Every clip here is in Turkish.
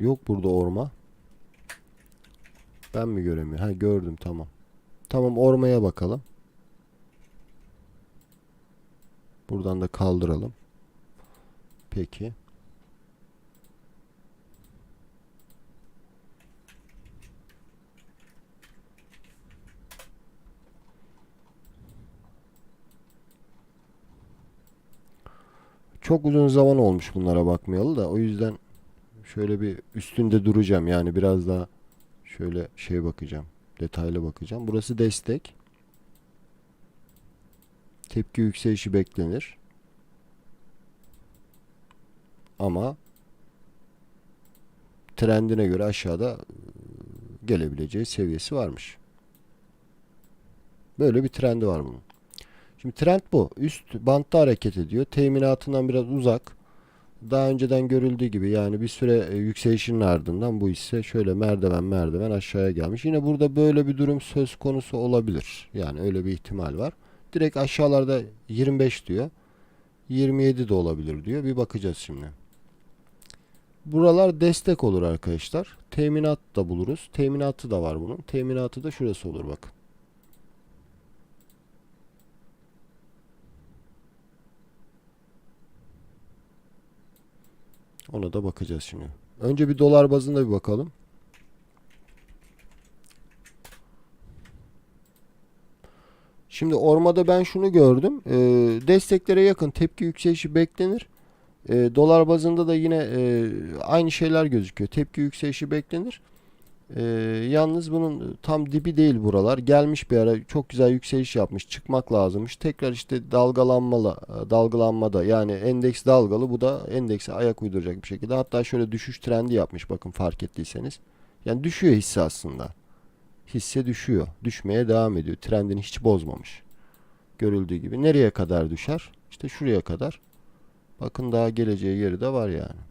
Yok burada orma. Ben mi göremiyorum? Ha gördüm tamam. Tamam ormaya bakalım. Buradan da kaldıralım. Peki. Çok uzun zaman olmuş bunlara bakmayalı da o yüzden şöyle bir üstünde duracağım. Yani biraz daha şöyle şey bakacağım. Detaylı bakacağım. Burası destek. Tepki yükselişi beklenir. Ama trendine göre aşağıda e, gelebileceği seviyesi varmış. Böyle bir trendi var bunun. Şimdi trend bu. Üst bantta hareket ediyor. Teminatından biraz uzak. Daha önceden görüldüğü gibi yani bir süre e, yükselişinin ardından bu hisse şöyle merdiven merdiven aşağıya gelmiş. Yine burada böyle bir durum söz konusu olabilir. Yani öyle bir ihtimal var. Direkt aşağılarda 25 diyor. 27 de olabilir diyor. Bir bakacağız şimdi. Buralar destek olur arkadaşlar. Teminat da buluruz. Teminatı da var bunun. Teminatı da şurası olur bakın. Ona da bakacağız şimdi. Önce bir dolar bazında bir bakalım. Şimdi ormada ben şunu gördüm. Ee, desteklere yakın tepki yükselişi beklenir. Ee, dolar bazında da yine e, aynı şeyler gözüküyor. Tepki yükselişi beklenir. Ee, yalnız bunun tam dibi değil buralar. Gelmiş bir ara çok güzel yükseliş yapmış. Çıkmak lazımmış. Tekrar işte dalgalanmalı, dalgalanmada yani endeks dalgalı. Bu da endekse ayak uyduracak bir şekilde. Hatta şöyle düşüş trendi yapmış bakın fark ettiyseniz. Yani düşüyor hisse aslında. Hisse düşüyor. Düşmeye devam ediyor. Trendini hiç bozmamış. Görüldüğü gibi. Nereye kadar düşer? İşte şuraya kadar. Bakın daha geleceği yeri de var yani.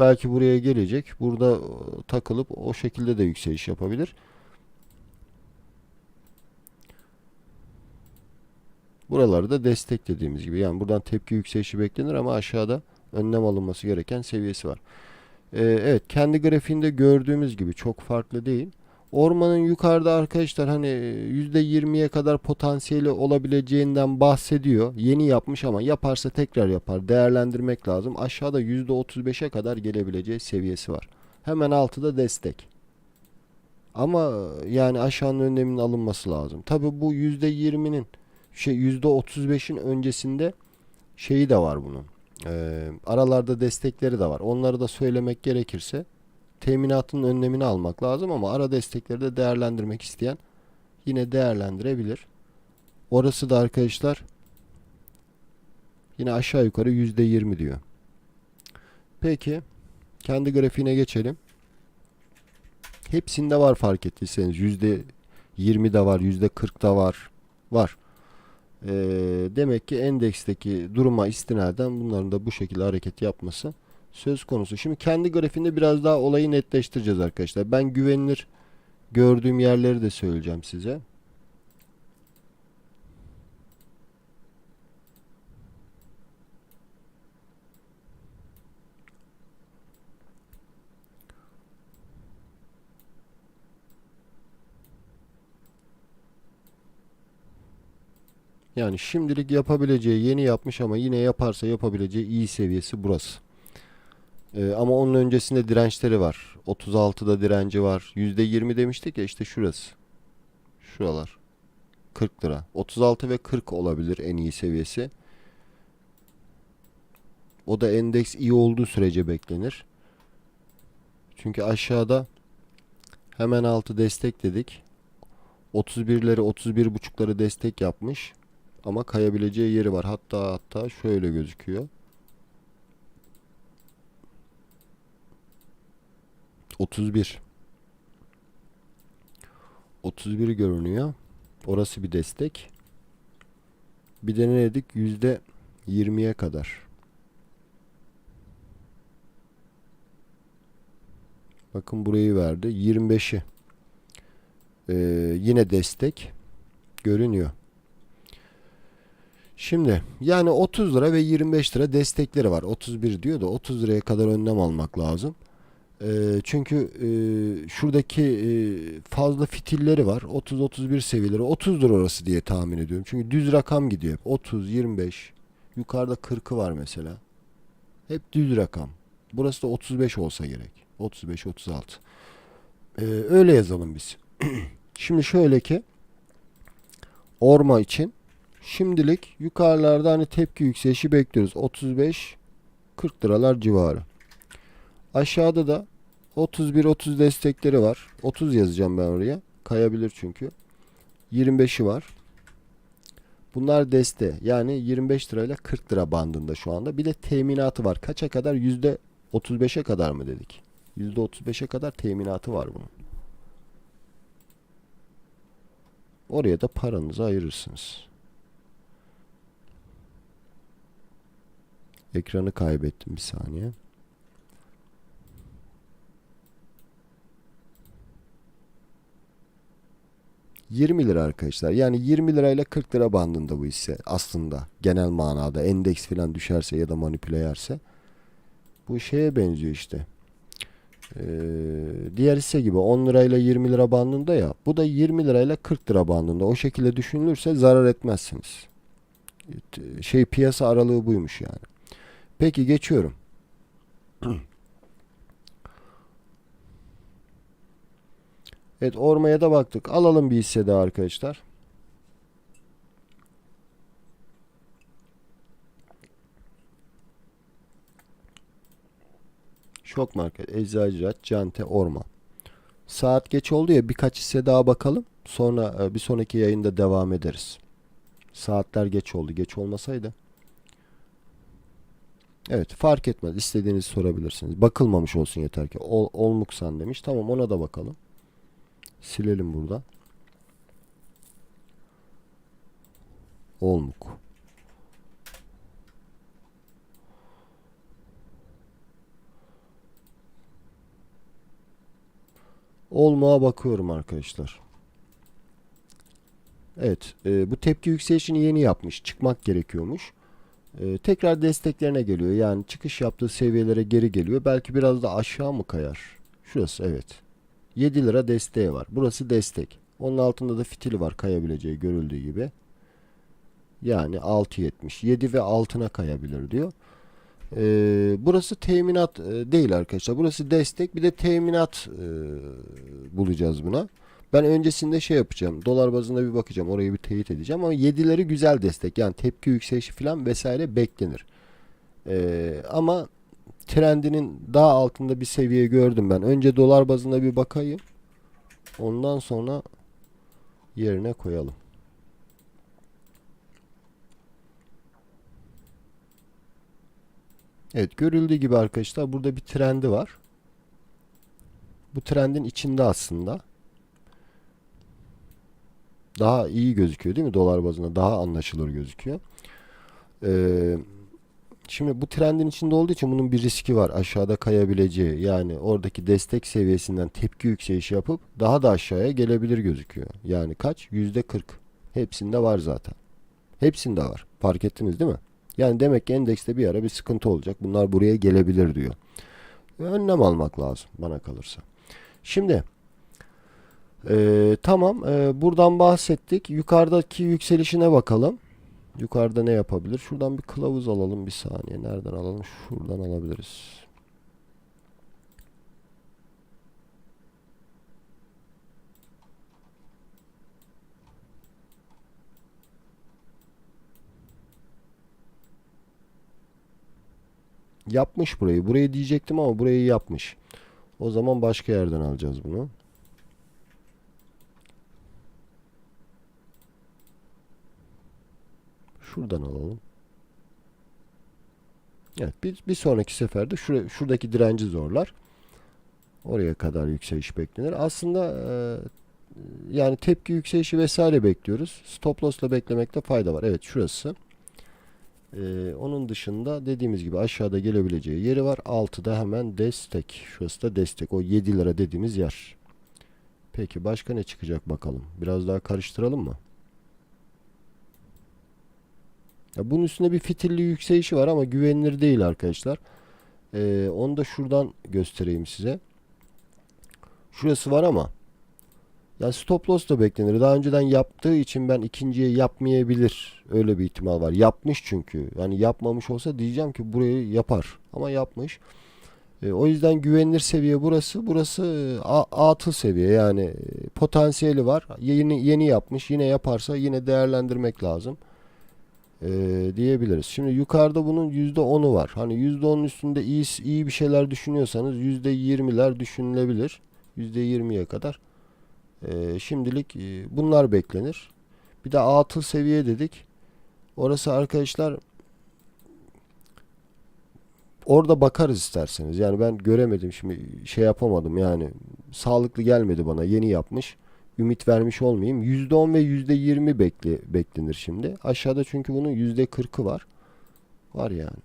Belki buraya gelecek. Burada e, takılıp o şekilde de yükseliş yapabilir. Buraları da destek dediğimiz gibi. Yani buradan tepki yükselişi beklenir ama aşağıda önlem alınması gereken seviyesi var. Ee, evet kendi grafiğinde gördüğümüz gibi çok farklı değil. Ormanın yukarıda arkadaşlar hani %20'ye kadar potansiyeli olabileceğinden bahsediyor. Yeni yapmış ama yaparsa tekrar yapar. Değerlendirmek lazım. Aşağıda %35'e kadar gelebileceği seviyesi var. Hemen altıda destek. Ama yani aşağının önleminin alınması lazım. Tabi bu %20'nin şey %35'in öncesinde şeyi de var bunun. Ee, aralarda destekleri de var. Onları da söylemek gerekirse teminatın önlemini almak lazım ama ara destekleri de değerlendirmek isteyen yine değerlendirebilir. Orası da arkadaşlar yine aşağı yukarı %20 diyor. Peki kendi grafiğine geçelim. Hepsinde var fark ettiyseniz %20 de var, %40 da var. Var. Ee, demek ki endeksteki duruma istinaden bunların da bu şekilde hareket yapması söz konusu. Şimdi kendi grafiğinde biraz daha olayı netleştireceğiz arkadaşlar. Ben güvenilir gördüğüm yerleri de söyleyeceğim size. Yani şimdilik yapabileceği yeni yapmış ama yine yaparsa yapabileceği iyi seviyesi burası. Ee, ama onun öncesinde dirençleri var. 36'da direnci var. %20 demiştik ya işte şurası. Şuralar. 40 lira. 36 ve 40 olabilir en iyi seviyesi. O da endeks iyi olduğu sürece beklenir. Çünkü aşağıda hemen altı destek dedik. 31'leri 31.5'ları destek yapmış. Ama kayabileceği yeri var. Hatta hatta şöyle gözüküyor. 31 31 görünüyor. Orası bir destek. Bir de ne dedik? Yüzde 20'ye kadar. Bakın burayı verdi. 25'i. Ee, yine destek görünüyor. Şimdi yani 30 lira ve 25 lira destekleri var. 31 diyor da 30 liraya kadar önlem almak lazım. Ee, çünkü e, şuradaki e, fazla fitilleri var. 30-31 seviyeleri. 30'dur orası diye tahmin ediyorum. Çünkü düz rakam gidiyor hep. 30, 25. Yukarıda 40'ı var mesela. Hep düz rakam. Burası da 35 olsa gerek. 35, 36. Ee, öyle yazalım biz. Şimdi şöyle ki orma için şimdilik yukarılarda hani tepki yükselişi bekliyoruz. 35 40 liralar civarı. Aşağıda da 31 30 destekleri var. 30 yazacağım ben oraya. Kayabilir çünkü. 25'i var. Bunlar deste. Yani 25 lirayla 40 lira bandında şu anda. Bir de teminatı var. Kaça kadar? Yüzde 35'e kadar mı dedik? Yüzde 35'e kadar teminatı var bunun. Oraya da paranızı ayırırsınız. Ekranı kaybettim bir saniye. ...20 lira arkadaşlar. Yani 20 lirayla 40 lira bandında bu hisse aslında. Genel manada endeks falan düşerse ya da manipüle yerse. Bu şeye benziyor işte. Ee, diğer hisse gibi 10 lirayla 20 lira bandında ya. Bu da 20 lirayla 40 lira bandında. O şekilde düşünülürse zarar etmezsiniz. Ee, Şey piyasa aralığı buymuş yani. Peki geçiyorum. Evet ormaya da baktık. Alalım bir hisse daha arkadaşlar. Şok market, eczacıraç, cante, orma. Saat geç oldu ya birkaç hisse daha bakalım. Sonra e, bir sonraki yayında devam ederiz. Saatler geç oldu. Geç olmasaydı. Evet fark etmez. İstediğinizi sorabilirsiniz. Bakılmamış olsun yeter ki. Ol, olmuksan demiş. Tamam ona da bakalım. Silelim burada. Olmuk. Olmağa bakıyorum arkadaşlar. Evet, e, bu tepki yükselişini yeni yapmış. Çıkmak gerekiyormuş. E, tekrar desteklerine geliyor. Yani çıkış yaptığı seviyelere geri geliyor. Belki biraz da aşağı mı kayar? Şurası evet. 7 lira desteği var. Burası destek. Onun altında da fitili var kayabileceği görüldüğü gibi. Yani 6.70. 7 ve altına kayabilir diyor. Ee, burası teminat e, değil arkadaşlar. Burası destek. Bir de teminat e, bulacağız buna. Ben öncesinde şey yapacağım. Dolar bazında bir bakacağım. Orayı bir teyit edeceğim. Ama 7'leri güzel destek. Yani tepki yükselişi falan vesaire beklenir. Ee, ama trendinin daha altında bir seviye gördüm ben. Önce dolar bazında bir bakayım. Ondan sonra yerine koyalım. Evet görüldüğü gibi arkadaşlar burada bir trendi var. Bu trendin içinde aslında. Daha iyi gözüküyor değil mi? Dolar bazında daha anlaşılır gözüküyor. Ee, şimdi bu trendin içinde olduğu için bunun bir riski var. Aşağıda kayabileceği yani oradaki destek seviyesinden tepki yükselişi yapıp daha da aşağıya gelebilir gözüküyor. Yani kaç? Yüzde 40. Hepsinde var zaten. Hepsinde var. Fark ettiniz değil mi? Yani demek ki endekste bir ara bir sıkıntı olacak. Bunlar buraya gelebilir diyor. Önlem almak lazım bana kalırsa. Şimdi ee, tamam ee, buradan bahsettik. Yukarıdaki yükselişine bakalım. Yukarıda ne yapabilir? Şuradan bir kılavuz alalım bir saniye. Nereden alalım? Şuradan alabiliriz. Yapmış burayı. Burayı diyecektim ama burayı yapmış. O zaman başka yerden alacağız bunu. Şuradan alalım. Evet bir, bir sonraki seferde şura, şuradaki direnci zorlar. Oraya kadar yükseliş beklenir. Aslında e, yani tepki yükselişi vesaire bekliyoruz. Stop loss'la beklemekte fayda var. Evet şurası. Ee, onun dışında dediğimiz gibi aşağıda gelebileceği yeri var. Altıda hemen destek. Şurası da destek. O 7 lira dediğimiz yer. Peki başka ne çıkacak bakalım. Biraz daha karıştıralım mı? Ya bunun üstünde bir fitilli yükselişi var ama güvenilir değil arkadaşlar. Ee, onu da şuradan göstereyim size. Şurası var ama ya stop loss da beklenir. Daha önceden yaptığı için ben ikinciye yapmayabilir. Öyle bir ihtimal var. Yapmış çünkü. Yani yapmamış olsa diyeceğim ki burayı yapar. Ama yapmış. E, o yüzden güvenilir seviye burası. Burası e, a- atıl seviye. Yani e, potansiyeli var. Yeni yeni yapmış. Yine yaparsa yine değerlendirmek lazım. E, diyebiliriz. Şimdi yukarıda bunun %10'u var. Hani %10'un üstünde iyi iyi bir şeyler düşünüyorsanız %20'ler düşünülebilir. %20'ye kadar. Ee, şimdilik e, bunlar beklenir. Bir de atıl seviye dedik. Orası arkadaşlar orada bakarız isterseniz. Yani ben göremedim şimdi şey yapamadım yani sağlıklı gelmedi bana yeni yapmış. Ümit vermiş olmayayım. %10 ve %20 bekle, beklenir şimdi. Aşağıda çünkü bunun %40'ı var. Var yani.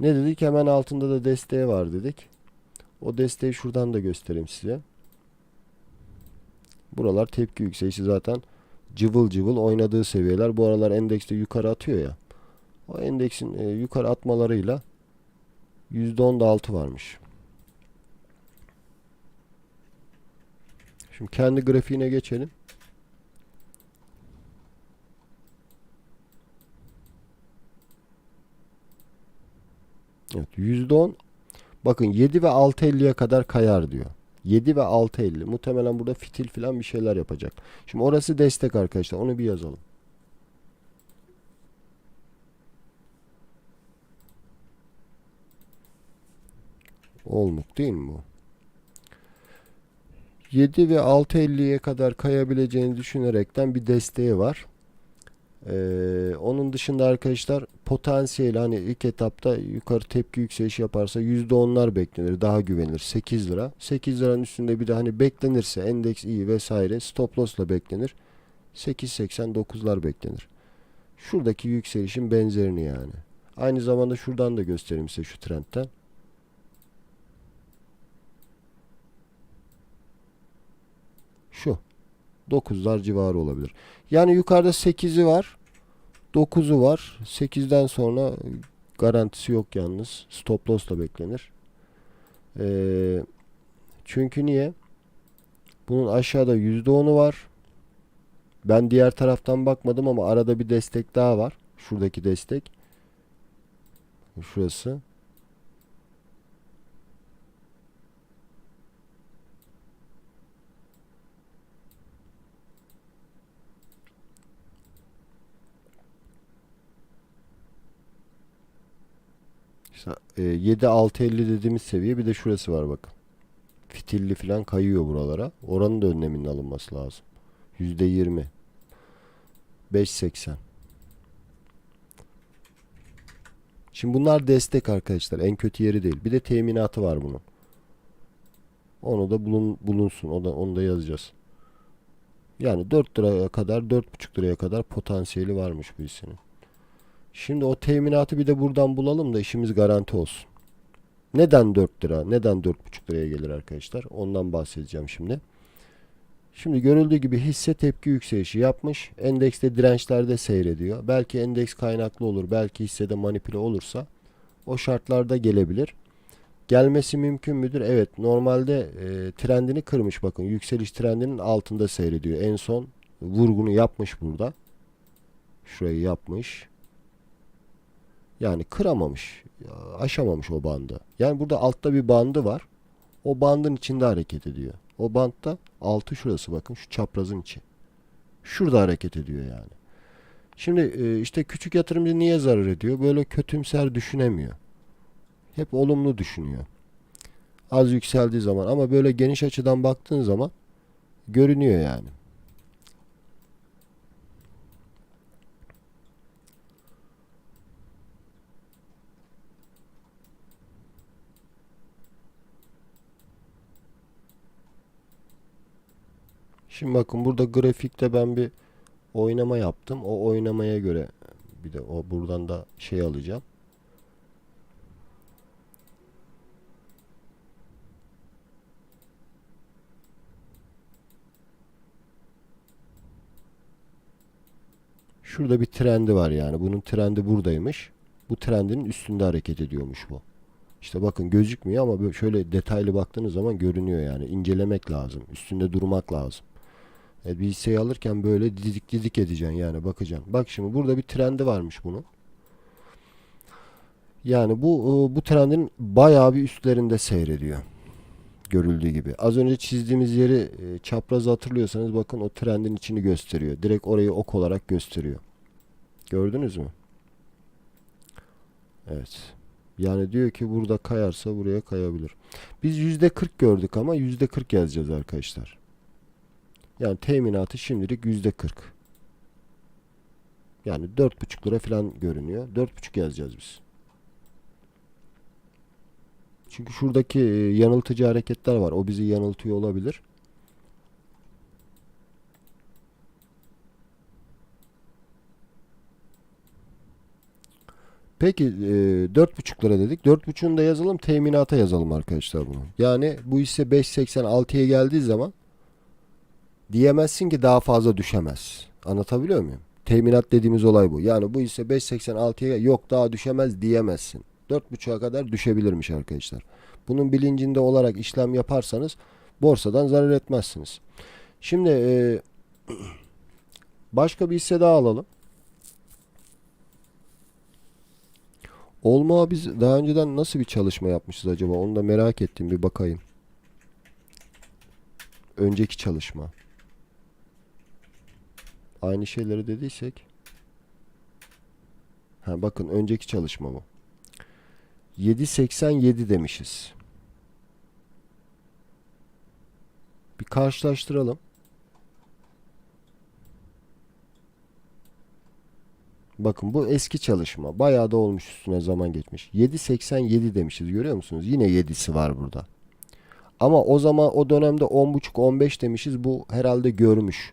Ne dedik? Hemen altında da desteği var dedik. O desteği şuradan da göstereyim size. Buralar tepki yükselişi zaten cıvıl cıvıl oynadığı seviyeler. Bu aralar endekste yukarı atıyor ya. O endeksin e, yukarı atmalarıyla %10 da altı varmış. Şimdi kendi grafiğine geçelim. Evet %10 bakın 7 ve 6.50'ye kadar kayar diyor. 7 ve 6.50. Muhtemelen burada fitil falan bir şeyler yapacak. Şimdi orası destek arkadaşlar. Onu bir yazalım. Olmuk değil mi bu? 7 ve 6.50'ye kadar kayabileceğini düşünerekten bir desteği var. Ee, onun dışında arkadaşlar potansiyel hani ilk etapta yukarı tepki yükselişi yaparsa %10'lar beklenir. Daha güvenilir. 8 lira. 8 liranın üstünde bir de hani beklenirse endeks iyi vesaire stop loss'la beklenir. 8.89'lar beklenir. Şuradaki yükselişin benzerini yani. Aynı zamanda şuradan da göstereyim size şu trendten. Şu. 9'lar civarı olabilir. Yani yukarıda 8'i var. 9'u var. 8'den sonra garantisi yok yalnız. Stop loss da beklenir. Ee, çünkü niye? Bunun aşağıda %10'u var. Ben diğer taraftan bakmadım ama arada bir destek daha var. Şuradaki destek. Şurası. İşte, e, 7-6.50 dediğimiz seviye bir de şurası var bakın. Fitilli falan kayıyor buralara. Oranın da önleminin alınması lazım. %20. 5.80. Şimdi bunlar destek arkadaşlar. En kötü yeri değil. Bir de teminatı var bunun. Onu da bulun, bulunsun. O da, onu da yazacağız. Yani 4 liraya kadar 4,5 liraya kadar potansiyeli varmış bu hissinin. Şimdi o teminatı bir de buradan bulalım da işimiz garanti olsun. Neden 4 lira? Neden 4,5 liraya gelir arkadaşlar? Ondan bahsedeceğim şimdi. Şimdi görüldüğü gibi hisse tepki yükselişi yapmış. Endekste dirençlerde seyrediyor. Belki endeks kaynaklı olur. Belki hissede manipüle olursa o şartlarda gelebilir. Gelmesi mümkün müdür? Evet. Normalde e, trendini kırmış bakın. Yükseliş trendinin altında seyrediyor. En son vurgunu yapmış burada. Şurayı yapmış. Yani kıramamış, aşamamış o bandı. Yani burada altta bir bandı var. O bandın içinde hareket ediyor. O bantta altı şurası bakın şu çaprazın içi. Şurada hareket ediyor yani. Şimdi e, işte küçük yatırımcı niye zarar ediyor? Böyle kötümser düşünemiyor. Hep olumlu düşünüyor. Az yükseldiği zaman ama böyle geniş açıdan baktığın zaman görünüyor yani. Şimdi bakın burada grafikte ben bir oynama yaptım. O oynamaya göre bir de o buradan da şey alacağım. Şurada bir trendi var yani. Bunun trendi buradaymış. Bu trendin üstünde hareket ediyormuş bu. İşte bakın gözükmüyor ama böyle şöyle detaylı baktığınız zaman görünüyor yani. İncelemek lazım. Üstünde durmak lazım. E, hisseyi alırken böyle didik didik edeceksin yani bakacaksın. Bak şimdi burada bir trendi varmış bunun. Yani bu e, bu trendin bayağı bir üstlerinde seyrediyor. Görüldüğü gibi. Az önce çizdiğimiz yeri e, çaprazı hatırlıyorsanız bakın o trendin içini gösteriyor. Direkt orayı ok olarak gösteriyor. Gördünüz mü? Evet. Yani diyor ki burada kayarsa buraya kayabilir. Biz %40 gördük ama %40 yazacağız arkadaşlar. Yani teminatı şimdilik %40. Yani 4,5 lira falan görünüyor. 4,5 yazacağız biz. Çünkü şuradaki e, yanıltıcı hareketler var. O bizi yanıltıyor olabilir. Peki e, 4,5 lira dedik. 4,5'unu da yazalım. Teminata yazalım arkadaşlar bunu. Yani bu hisse 5.86'ya geldiği zaman diyemezsin ki daha fazla düşemez. Anlatabiliyor muyum? Teminat dediğimiz olay bu. Yani bu hisse 5.86'ya yok daha düşemez diyemezsin. 4.5'a kadar düşebilirmiş arkadaşlar. Bunun bilincinde olarak işlem yaparsanız borsadan zarar etmezsiniz. Şimdi e, başka bir hisse daha alalım. Olma biz daha önceden nasıl bir çalışma yapmışız acaba? Onu da merak ettim bir bakayım. Önceki çalışma. Aynı şeyleri dediysek. Ha bakın önceki çalışma bu. 7.87 demişiz. Bir karşılaştıralım. Bakın bu eski çalışma. Bayağı da olmuş üstüne zaman geçmiş. 7.87 demişiz görüyor musunuz? Yine 7'si var burada. Ama o zaman o dönemde 10.5-15 demişiz. Bu herhalde görmüş.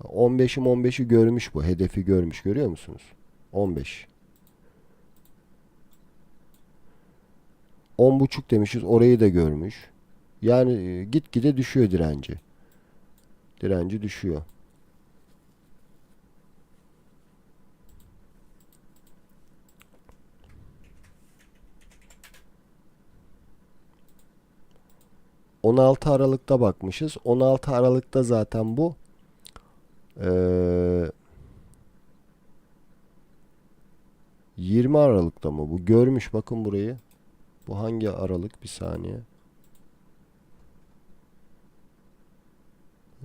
15'im 15'i görmüş bu. Hedefi görmüş. Görüyor musunuz? 15. 10.5 demişiz. Orayı da görmüş. Yani e, gitgide düşüyor direnci. Direnci düşüyor. ...16 Aralık'ta bakmışız. 16 Aralık'ta zaten bu... Ee, 20 Aralık'ta mı? Bu görmüş bakın burayı. Bu hangi Aralık? Bir saniye.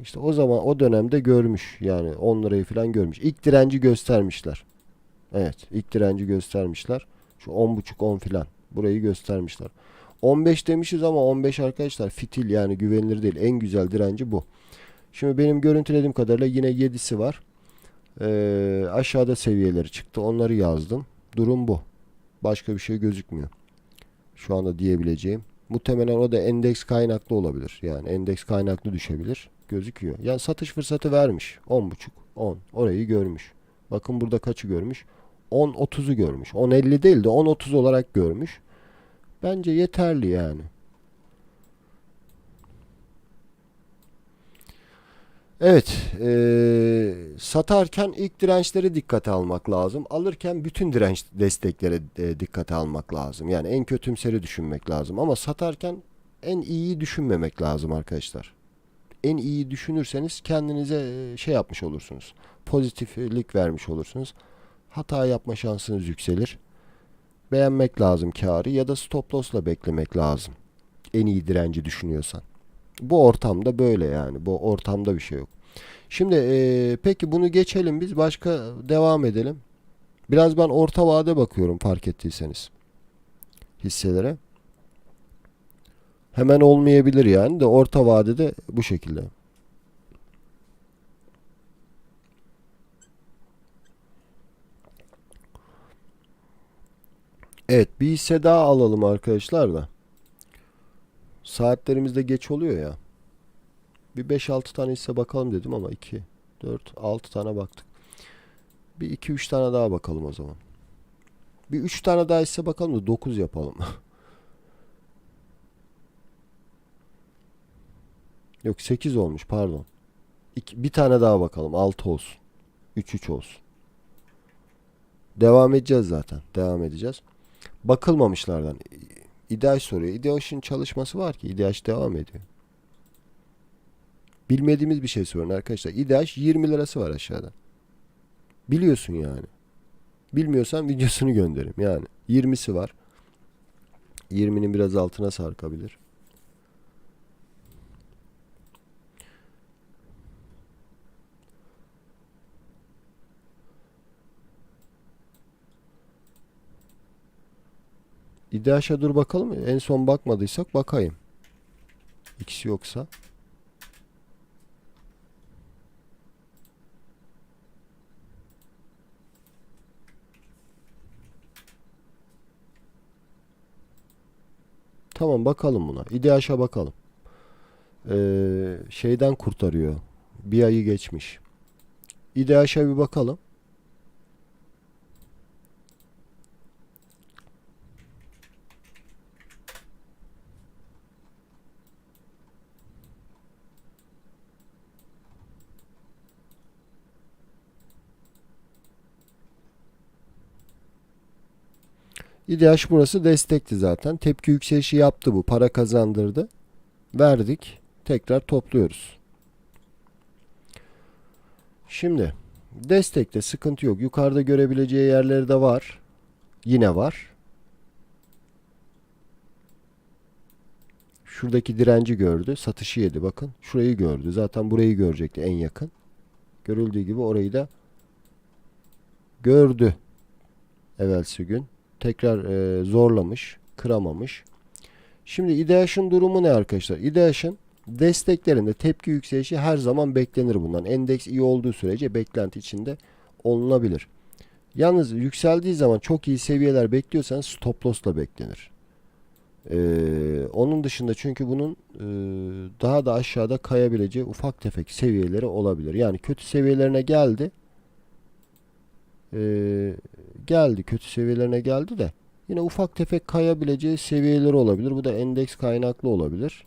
İşte o zaman o dönemde görmüş. Yani 10 lirayı falan görmüş. İlk direnci göstermişler. Evet, ilk direnci göstermişler. Şu 10.5 10 filan. Burayı göstermişler. 15 demişiz ama 15 arkadaşlar fitil yani güvenilir değil. En güzel direnci bu. Şimdi benim görüntülediğim kadarıyla yine 7'si var. Ee, aşağıda seviyeleri çıktı. Onları yazdım. Durum bu. Başka bir şey gözükmüyor. Şu anda diyebileceğim. Muhtemelen o da endeks kaynaklı olabilir. Yani endeks kaynaklı düşebilir. Gözüküyor. Yani satış fırsatı vermiş. 10.5, 10. Orayı görmüş. Bakın burada kaçı görmüş? 10.30'u görmüş. 10.50 değil de 10.30 olarak görmüş. Bence yeterli yani. Evet, eee, satarken ilk dirençleri dikkate almak lazım. Alırken bütün direnç destekleri e, dikkate almak lazım. Yani en kötümseri düşünmek lazım. Ama satarken en iyiyi düşünmemek lazım arkadaşlar. En iyi düşünürseniz kendinize e, şey yapmış olursunuz. Pozitiflik vermiş olursunuz. Hata yapma şansınız yükselir. Beğenmek lazım karı ya da stop loss'la beklemek lazım. En iyi direnci düşünüyorsan. Bu ortamda böyle yani. Bu ortamda bir şey yok. Şimdi eee, peki bunu geçelim biz. Başka devam edelim. Biraz ben orta vade bakıyorum fark ettiyseniz. Hisselere. Hemen olmayabilir yani de orta vadede bu şekilde. Evet bir hisse daha alalım arkadaşlar da. Saatlerimiz de geç oluyor ya. Bir 5-6 tane hisse bakalım dedim ama 2, 4, 6 tane baktık. Bir 2-3 tane daha bakalım o zaman. Bir 3 tane daha hisse bakalım da 9 yapalım. Yok 8 olmuş pardon. İki, bir tane daha bakalım 6 olsun. 3-3 olsun. Devam edeceğiz zaten. Devam edeceğiz. Bakılmamışlardan. İDH soruyor. İDH'ın çalışması var ki. İDH devam ediyor. Bilmediğimiz bir şey sorun arkadaşlar. İDH 20 lirası var aşağıda. Biliyorsun yani. Bilmiyorsan videosunu gönderim. Yani 20'si var. 20'nin biraz altına sarkabilir. İDH'a dur bakalım. En son bakmadıysak bakayım. İkisi yoksa. Tamam bakalım buna. İDH'a bakalım. Ee, şeyden kurtarıyor. Bir ayı geçmiş. İDH'a bir bakalım. İDH burası destekti zaten. Tepki yükselişi yaptı bu. Para kazandırdı. Verdik. Tekrar topluyoruz. Şimdi destekte sıkıntı yok. Yukarıda görebileceği yerleri de var. Yine var. Şuradaki direnci gördü. Satışı yedi bakın. Şurayı gördü. Zaten burayı görecekti en yakın. Görüldüğü gibi orayı da gördü. Evvelsi gün tekrar e, zorlamış, kıramamış. Şimdi İDH'ın durumu ne arkadaşlar? İDH'ın desteklerinde tepki yükselişi her zaman beklenir bundan. Endeks iyi olduğu sürece beklenti içinde olunabilir. Yalnız yükseldiği zaman çok iyi seviyeler bekliyorsanız stop loss'la beklenir. Ee, onun dışında çünkü bunun e, daha da aşağıda kayabileceği ufak tefek seviyeleri olabilir. Yani kötü seviyelerine geldi. Ee, geldi kötü seviyelerine geldi de yine ufak tefek kayabileceği seviyeleri olabilir. Bu da endeks kaynaklı olabilir.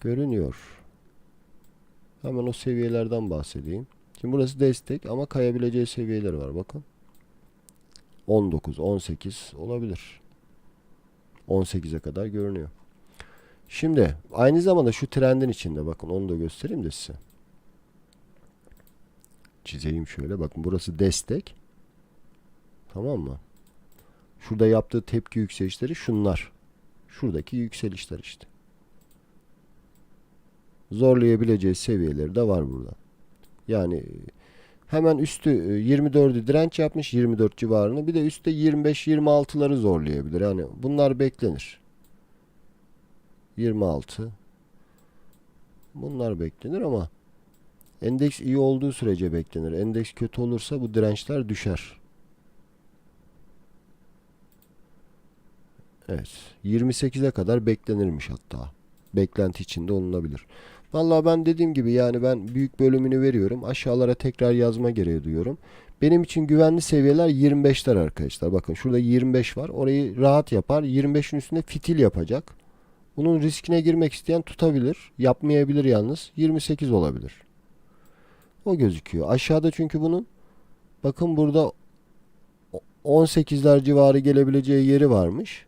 Görünüyor. Hemen o seviyelerden bahsedeyim. Şimdi burası destek ama kayabileceği seviyeleri var bakın. 19, 18 olabilir. 18'e kadar görünüyor. Şimdi aynı zamanda şu trendin içinde bakın onu da göstereyim de size. Çizeyim şöyle bakın burası destek. Tamam mı? Şurada yaptığı tepki yükselişleri şunlar. Şuradaki yükselişler işte. Zorlayabileceği seviyeleri de var burada. Yani hemen üstü 24'ü direnç yapmış 24 civarını. Bir de üstte 25-26'ları zorlayabilir. Yani bunlar beklenir. 26 Bunlar beklenir ama endeks iyi olduğu sürece beklenir. Endeks kötü olursa bu dirençler düşer. Evet. 28'e kadar beklenirmiş hatta. Beklenti içinde olunabilir. Vallahi ben dediğim gibi yani ben büyük bölümünü veriyorum. Aşağılara tekrar yazma gereği duyuyorum. Benim için güvenli seviyeler 25'ler arkadaşlar. Bakın şurada 25 var. Orayı rahat yapar. 25'in üstünde fitil yapacak. Bunun riskine girmek isteyen tutabilir. Yapmayabilir yalnız. 28 olabilir. O gözüküyor. Aşağıda çünkü bunun bakın burada 18'ler civarı gelebileceği yeri varmış.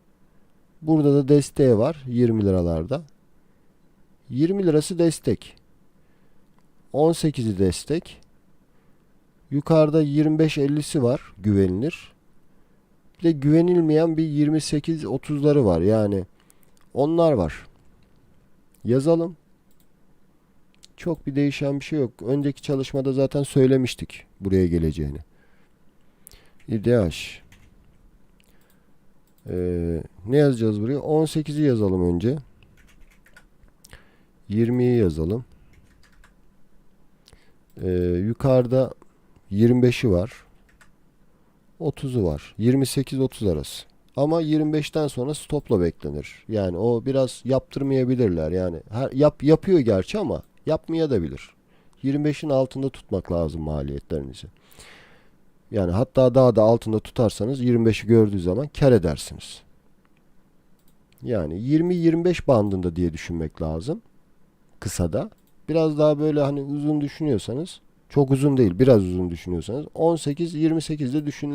Burada da desteği var 20 liralarda. 20 lirası destek. 18'i destek. Yukarıda 25-50'si var güvenilir. Bir de güvenilmeyen bir 28-30'ları var. Yani onlar var. Yazalım. Çok bir değişen bir şey yok. Önceki çalışmada zaten söylemiştik buraya geleceğini. İDH. Ee, ne yazacağız buraya? 18'i yazalım önce. 20'yi yazalım. Ee, yukarıda 25'i var. 30'u var. 28-30 arası. Ama 25'ten sonra stopla beklenir. Yani o biraz yaptırmayabilirler. Yani her, yap yapıyor gerçi ama yapmaya da bilir. 25'in altında tutmak lazım maliyetlerinizi. Yani hatta daha da altında tutarsanız 25'i gördüğü zaman kar edersiniz. Yani 20-25 bandında diye düşünmek lazım. Kısada. Biraz daha böyle hani uzun düşünüyorsanız çok uzun değil biraz uzun düşünüyorsanız 18-28'de düşünülebilir.